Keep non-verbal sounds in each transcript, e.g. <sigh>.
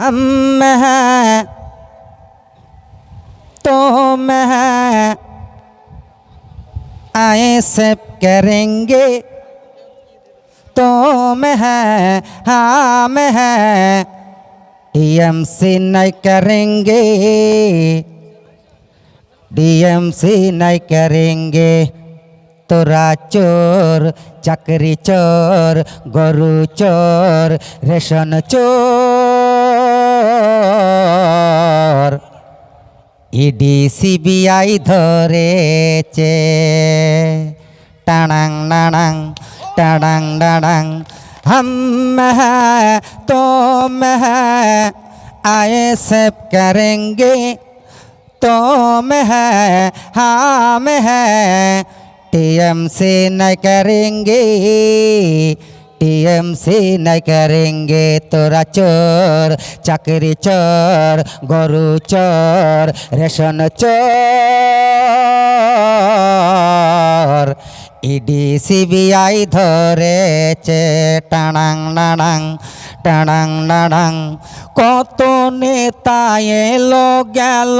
हम है तुम तो है आए सब करेंगे। तो तुम है हम है, डीएम से नहीं करेंगे। डीएम से नहीं करेंगे। तोरा चोर चकरी चोर, गोरू चोर, रेशन चोर। ইডি সিবিআই ধরেছে টানাং নানাং টানাং ডানাং हम हैं तुम हैं आए सब करेंगे तुम हैं हम हैं टीएमसी न करेंगे टीएमसी न करेंगे तोरा चोर चाकरी चोर গরু চোর রেশন চোর ইডি সিবিআই ধরেছে টানাং নানাং টানাং নানাং কত নেতা এলো গেল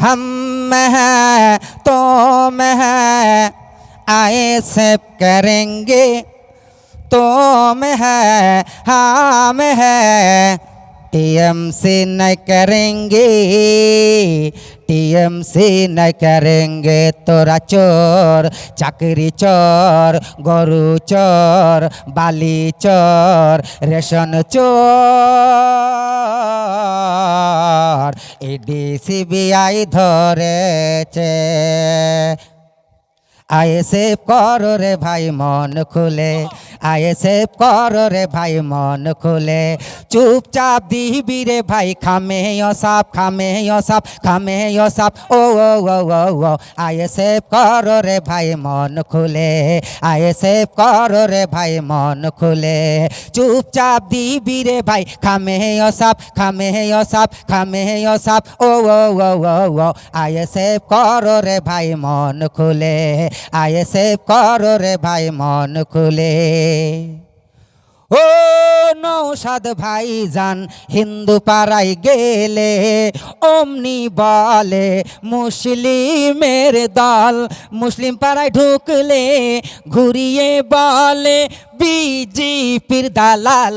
हम है तुम तो है आए सब करेंगे। तो तुम है हाँ हम है टीएम से न करेंगे। टीएम से न करेंगे तोरा चोर, चाकरी चोर, गोरु चोर, बाली चोर, रेशन चोर। ইডি সিবিআই ধরেছে। আয়ে সেভ কর রে ভাই মন খুলে। সেভ করো রে ভাই মন খুলে চুপচাপ দিবি রে ভাই খামে সাপ খামে সাপ খামে সাপ ও ও ও ও ও করো রে ভাই মন খুলে সেভ করো রে ভাই মন খুলে চুপচাপ দিবি রে ভাই খামে সাপ খামে সাপ খামে সাপ ও ও ও ও ও সেভ করো রে ভাই মন খুলে সেভ করো রে ভাই মন খুলে ও নৌসাদ ভাই যান হিন্দু পাড়ায় গেলে অমনি বলে, মুসলিমের দল, মুসলিম পাড়ায় ঢুকলে ঘুরিয়ে বলে, বিজিপির দালাল।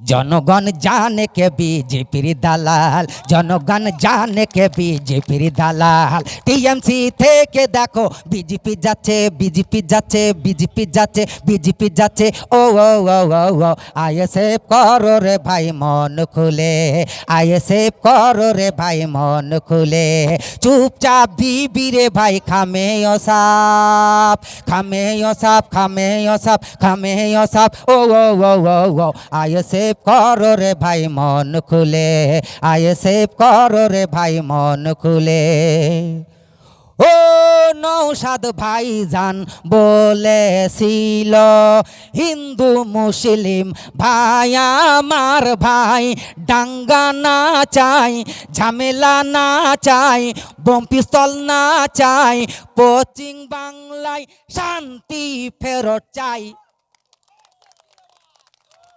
জনগণ জানে কে বিজেপির দালাল, জনগণ জানে কে বিজেপির দালাল। টিএমসি থেকে দেখো, বিজেপি যাচ্ছে বিজেপি যাচ্ছে বিজেপি যাচ্ছে বিজেপি যাচ্ছে। ও ও ও ও ও আইএসএফ করো রে ভাই, মন খুলে। আইএসএফ করো রে ভাই, মন খুলে। চুপচাপ দিবি রে ভাই, খামে ও সাপ, খামে ও সাপ, খামে ও সাপ, খামে ও সাপ। ও ও ও ও ও আইএসএফ করো রে ভাই, মন খুলে। আইএসএফ করো রে ভাই, মন খুলে। ও নৌসাদ ভাইজান বলেছিল, হিন্দু মুসলিম ভাই, আমার ভাই ডাঙ্গা না চাই, ঝামেলা না চাই, বোম পিস্তল না চাই, পশ্চিম বাংলায় শান্তি ফেরত চাই।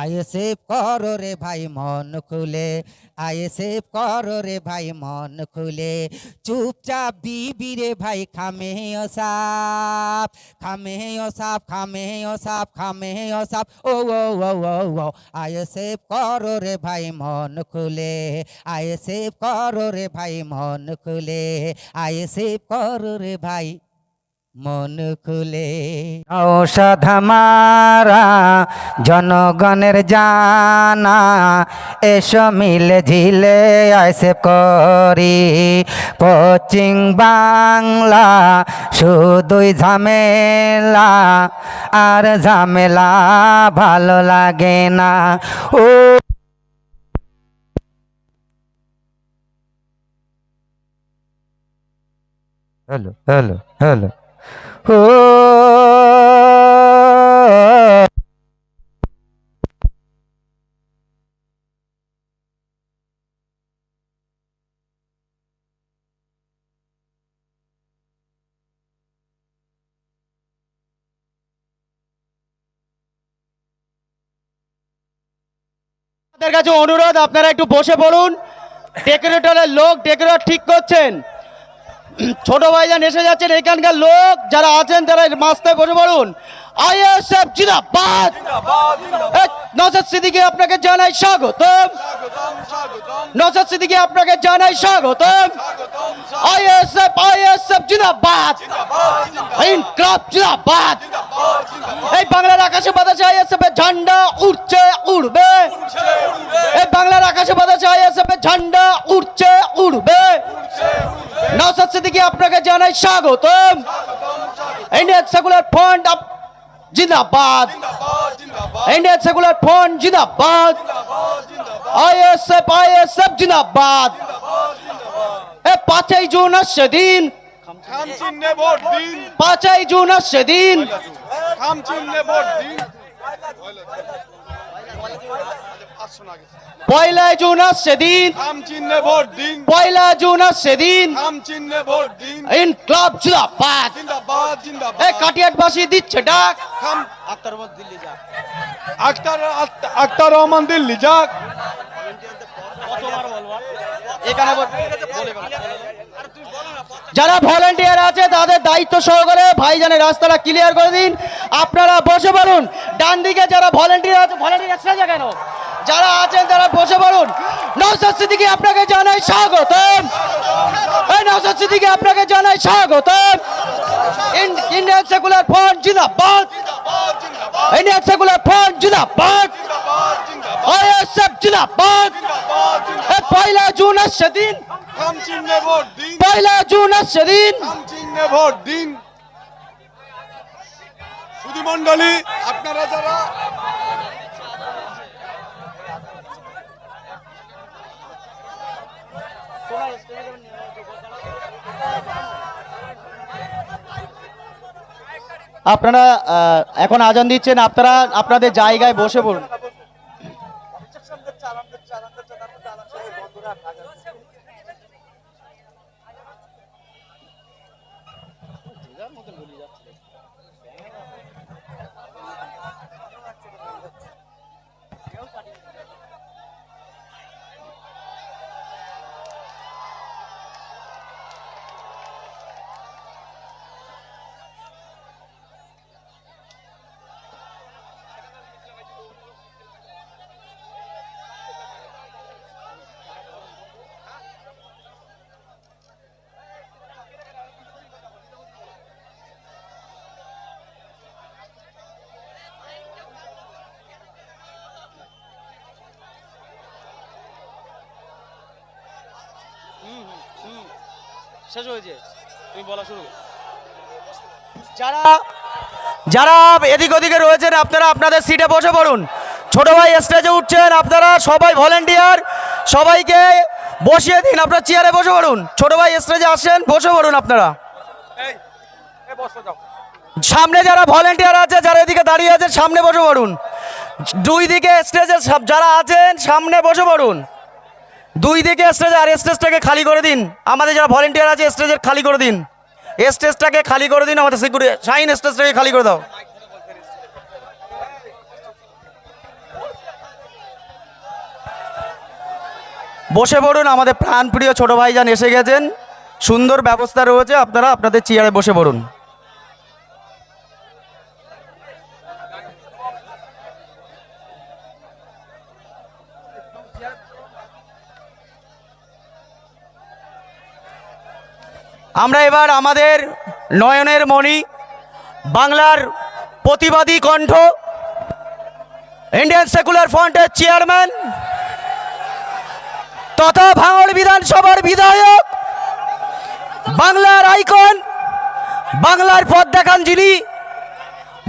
আইএসএফ করো রে ভাই, মন খুলে। আইএসএফ করো রে ভাই, মন খুলে। চুপচাপ দিবি রে ভাই, খামে ও সাপ, খামে ও সাপ, খামে ও সাপ, খামে ও সাপ। ও ও ও ও ও, আইএসএফ করো রে ভাই, মন খুলে। আইএসএফ করো রে ভাই, মন খুলে। আইএসএফ করো রে ভাই মন খুলে। ঔষধ মারা জনগণের জানা এসো মিলে ঝিলে আইসে করি। পশ্চিম বাংলা শুধুই ঝামেলা আর ঝামেলা ভালো লাগে না। ও হ্যালো হ্যালো হ্যালো। কাছে অনুরোধ আপনারা একটু বসে পড়ুন। ডেকোরেটরের লোক ডেকোরেট ঠিক করছেন। <clears throat> ছোট ভাইজান এসে যাচ্ছেন এখানকার লোক যারা আছেন তারা মাস্তায় বসে পড়ুন। আইএসএফ জিন্দাবাদ। নওশাদ সিদ্দিকী আপনাকে জানাই স্বাগতম। নওশাদ সিদ্দিকী আপনাকে জানাই স্বাগতম। আইএসএফ আইএসএফ জিন্দাবাদ। ইনকলাব জিন্দাবাদ। এই বাংলার আকাশে বাতাসে আইএসএফ এর ঝান্ডা উড়ছে উড়বে। এই বাংলার আকাশে বাতাসে আইএসএফ এর ঝান্ডা উড়ছে উড়বে। নওশাদ সিদ্দিকী আপনাকে জানাই স্বাগতম। ইন্ডিয়ান সেকুলার ফ্রন্ট আপ- জিন্দাবাদ। ইন্ডিয়ান সেকুলার ফ্রন্ট জিন্দাবাদ আইএসএফ আইএসএফ জিন্দাবাদ এ পাঁচই জুন আসছে দিন। পাঁচই জুন আসছে দিন। পয়লা জুন আসছে দিন। পয়লা জুন আসছে দিন। ইনকলাব জিন্দাবাদ। জিন্দাবাদ এ কাটিয়াটবাসী দিচ্ছে ডাক। খাম আক্তার আক্তার রহমান দিল্লি যাক। যারা ভলেন্টিয়ার আছে তাদের দায়িত্ব সহকারে ভাইজানের রাস্তাটা ক্লিয়ার করে দিন। আপনারা বসে পড়ুন। ডান দিকে যারা ভলেন্টিয়ার আছে ভলেন্টিয়ার এক্সট্রা কেন? যারা আছেন তারা বসে পড়ুন। নৌসাদ সিদ্দিকি আপনাকে জানাই স্বাগতম। এই নৌসাদ সিদ্দিকি আপনাকে জানাই স্বাগতম। ইন- ইন্ডিয়ান সেকুলার ফ্রন্ট জিন্দাবাদ। সেকুলার ফ্রন্ট জিন্দাবাদ। আইএসএফ জিন্দাবাদ। এ পয়লা জুন আসছে দিন। পয়লা জুন আসছে দিন ভোট দিন। সুধী মন্ডলী আপনারা যারা আপনারা এখন আজান দিচ্ছেন আপনারা আপনাদের জায়গায় বসে পড়ুন। শেষ হয়েছে। তুমি বলা শুরু যারা যারা এদিক ওদিকে রয়েছেন আপনারা আপনাদের সিটে বসে পড়ুন। ছোট ভাই স্টেজে উঠছেন আপনারা সবাই ভলেন্টিয়ার সবাইকে বসিয়ে দিন আপনার চেয়ারে বসে পড়ুন। ছোট ভাই স্টেজে আসেন বসে পড়ুন আপনারা। সামনে যারা ভলেন্টিয়ার আছে যারা এদিকে দাঁড়িয়ে আছে সামনে বসে পড়ুন। দুই দিকে স্টেজে যারা আছেন সামনে বসে পড়ুন। দুই দিকে স্টেজ আর স্টেজটাকে খালি করে দিন। আমাদের যারা ভলেন্টিয়ার আছে স্টেজের খালি করে দিন। স্টেজটাকে খালি করে দিন, আমাদের সিকিউরিটি সাইন স্টেজটাকে খালি করে দাও। বসে পড়ুন, আমাদের প্রাণপ্রিয় ছোট ভাইজান এসে গেছেন। সুন্দর ব্যবস্থা রয়েছে, আপনারা আপনাদের চেয়ারে বসে পড়ুন। আমরা এবার আমাদের নয়নের মণি, বাংলার প্রতিবাদী কণ্ঠ ইন্ডিয়ান সেকুলার ফ্রন্টের চেয়ারম্যান তথা ভাঙড় বিধানসভার বিধায়ক, বাংলার আইকন বাংলার পথ দেখান যিনি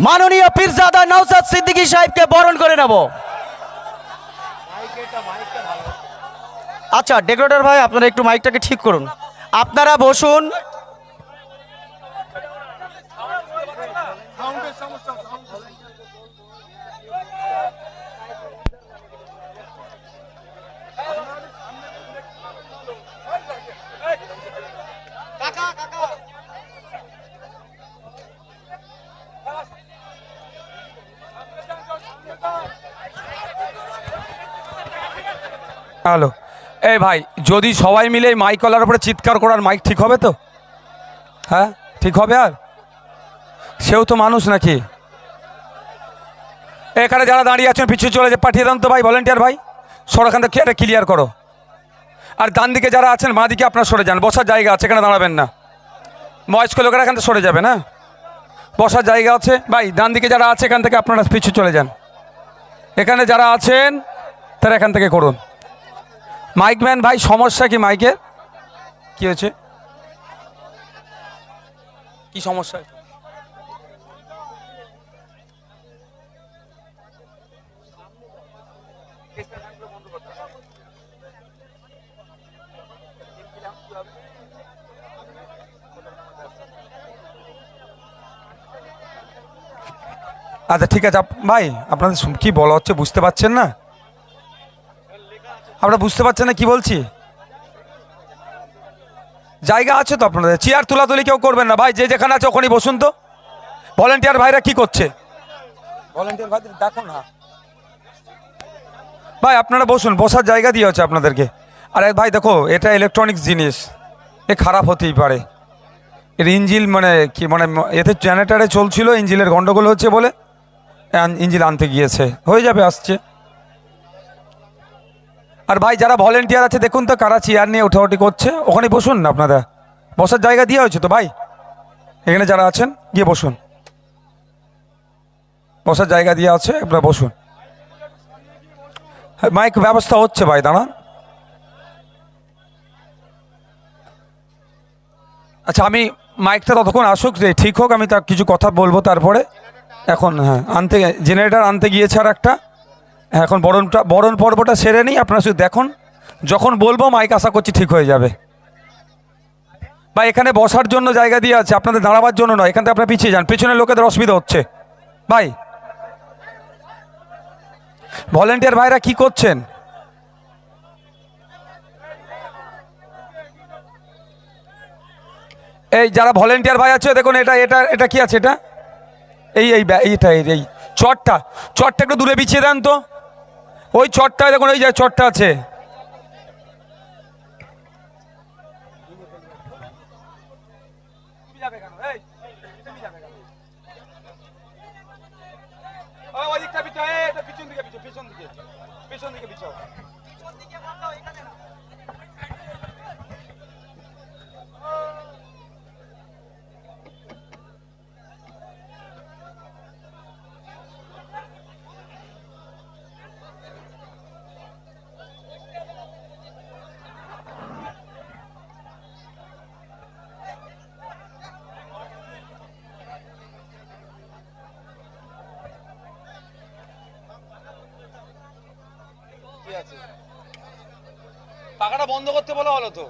মাননীয় পীরজাদা নৌসাদ সিদ্দিকী সাহেবকে বরণ করে নেব। আচ্ছা ডেকোরেটর ভাই, আপনারা একটু মাইকটাকে ঠিক করুন। আপনারা বসুন। হ্যালো। এই ভাই যদি সবাই মিলে এই মাইক কলার উপরে চিৎকার করার মাইক ঠিক হবে তো? হ্যাঁ? ঠিক হবে আর? সেও তো মানুষ নাকি? এখানে যারা দাঁড়িয়ে আছেন, পিছু চলে যে পাঠিয়ে দেন তো ভাই ভলেন্টিয়ার ভাই। সরখান থেকে, এটা ক্লিয়ার করো। আর ডান দিকে যারা আছেন, বাঁ দিকে আপনার সরে যান, বসার জায়গা আছে, এখানে দাঁড়াবেন না। বয়স্ক লোকেরা এখান থেকে সরে যাবে, না? বসার জায়গা আছে। ভাই, ডান দিকে যারা আছে, এখান থেকে আপনারা পিছু চলে যান। এখানে যারা আছেন, তারা এখান থেকে করুন। মাইকম্যান ভাই, সমস্যা কি মাইকের? কি হয়েছে? কি সমস্যা? আচ্ছা ঠিক আছে। ভাই, আপনাদের কি বলা হচ্ছে বুঝতে পারছেন না? আপনারা বুঝতে পারছেন না কি বলছি? জায়গা আছে তো আপনাদের? চেয়ার তোলাতুলি কেউ করবেন না। ভাই যে যেখানে আছে ওখানেই বসুন তো। ভলেন্টিয়ার ভাইরা কি করছে? ভলেন্টিয়ার ভাইদের দেখো না। ভাই আপনারা বসুন বসার জায়গা দিয়ে আছে আপনাদেরকে। আরে ভাই দেখো এটা ইলেকট্রনিক্স জিনিস। এ খারাপ হতেই পারে। এর ইঞ্জিল মানে কি মানে এতে জেনারেটারে চলছিল ইঞ্জিলের গন্ডগোল হচ্ছে বলে ইঞ্জিল আনতে গিয়েছে। হয়ে যাবে আসছে। আর ভাই যারা ভলেন্টিয়ার আছে দেখুন তো কারা চেয়ার নিয়ে ওঠাউঠি করছে। ওখানে বসুন না আপনারা। বসার জায়গা দেওয়া হয়েছে তো ভাই? এখানে যারা আছেন গিয়ে বসুন। বসার জায়গা দিয়ে আছে আপনারা বসুন। হ্যাঁ, মাইক ব্যবস্থা হচ্ছে ভাই দাঁড়ান। আচ্ছা আমি মাইকটা ততক্ষণ আসুক যে ঠিক হোক আমি তার কিছু কথা বলব তারপরে। এখন হ্যাঁ আনতে জেনারেটার আনতে গিয়েছে আর একটা এখন বরণটা বরণ পর্বটা সেরে নিই, আপনারা শুধু দেখুন। যখন বলব মাইক আশা করছি ঠিক হয়ে যাবে। বা এখানে বসার জন্য জায়গা দিয়ে আছে, আপনাদের দাঁড়াবার জন্য নয়, এখান থেকে আপনারা পিছিয়ে যান, পেছনের লোকেদের অসুবিধা হচ্ছে। ভাই ভলেন্টিয়ার ভাইরা কি করছেন? এই যারা ভলেন্টিয়ার ভাই আছে, দেখুন এটা এটা এটা কি আছে, এটা? এই এই এইটা এই এই চটটা। চটটা একটু দূরে বিছিয়ে দেন তো। ওই চটটা দেখুন ওই যে চটটা আছে। পাখাটা বন্ধ করতে বলা হলো তো।